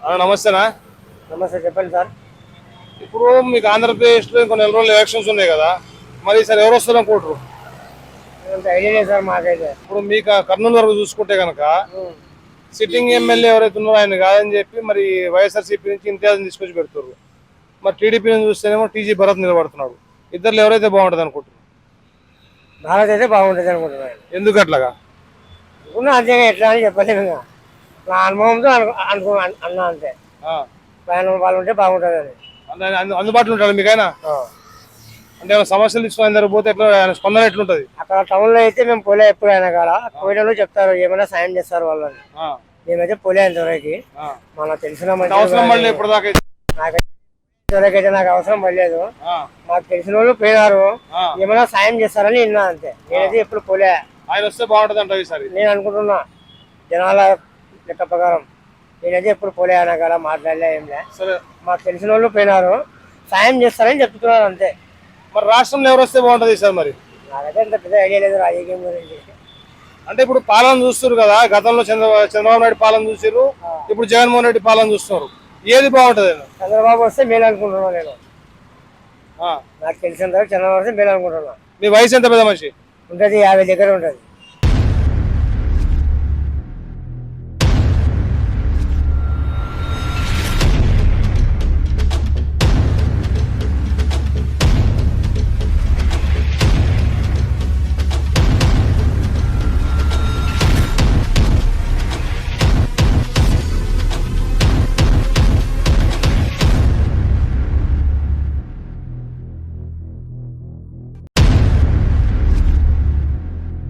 నమస్తేనా? నమస్తే చెప్పండి సార్. ఇప్పుడు మీకు ఆంధ్రప్రదేశ్లో ఇంకో నెల రోజులు ఎలక్షన్స్ ఉన్నాయి కదా మరి ఈసారి ఎవరు వస్తారు అనుకుంటారు ఐడియా సార్ మాకైతే. ఇప్పుడు మీకు కర్నూలు వరకు చూసుకుంటే కనుక సిట్టింగ్ ఎమ్మెల్యే ఎవరైతే ఉన్నారో ఆయన కాదని చెప్పి మరి వైఎస్ఆర్సీపీ నుంచి ఇంతియాజం తీసుకొచ్చి పెడుతున్నారు మరి టీడీపీ నుంచి చూస్తేనేమో టీజీ భరత్ నిలబడుతున్నాడు. ఇద్దరు ఎవరైతే బాగుంటుంది అనుకుంటున్నారు? భారత్ అయితే బాగుంటుంది అనుకుంటున్నాను ఎందుకు అట్లాగా? ఎట్లా అని చెప్పలేము నా అనుభవంతో అను అనుకో అన్- అన్నా అంతే. ప్రయాణం వాళ్ళు ఉంటే బాగుంటుంది అని అందు- అందు- అందుబాటులో ఉంటాడు మీకైనా. అంటే సమస్యలు తీసుకుని అందరు పోతే ఎట్లా ఆయన స్పందన ఎట్లుంటది? అక్కడ టౌన్లో అయితే మేము పోలే ఎప్పుడు అయినా కాడ. పోయిన చెప్తారు ఏమైనా సాయం చేస్తారు వాళ్ళని. మేమైతే పోలే అంతవరకు ఆ. మనకు తెలిసిన ఇంతవరకైతే నాకు అవసరం పడలేదు. మాకు తెలిసిన వాళ్ళు పోయినారు. ఏమైనా సాయం చేస్తారని విన్నా అంతే. నేనైతే ఎప్పుడు పోలే. ఆయన వస్తే బాగుంటది అంట నేను అనుకుంటున్నా. జనాల లెక్క ప్రకారం నేనైతే ఎప్పుడు పోలే అన్న కాడ మాట్లాడలే ఏం లే. సరే. మాకు తెలిసిన వాళ్ళు పోయినారు. సాయం చేస్తారని చెప్తున్నారు అంతే. మరి రాష్ట్రంలో ఎవరు వస్తే బాగుంటది ఈసారి మరి? నాకైతే ఇంత పెద్ద ఐడియా లేదు రాజకీయం గురించి. అంటే ఇప్పుడు పాలన చూస్తారు కదా గతంలో చంద్ర చంద్రబాబు నాయుడు పాలన చూసారు ఇప్పుడు జగన్మోహన్ రెడ్డి పాలన చూస్తున్నారు. ఏది బాగుంటది చంద్రబాబు వస్తే మేలు అనుకుంటున్నాను నేను నాకు తెలిసినంత వరకు చంద్రబాబు వస్తే మేలు అనుకుంటున్నా మీ వయసు ఎంత పెద్ద మనిషి? ఉంటుంది యాభై దగ్గర ఉంటుంది.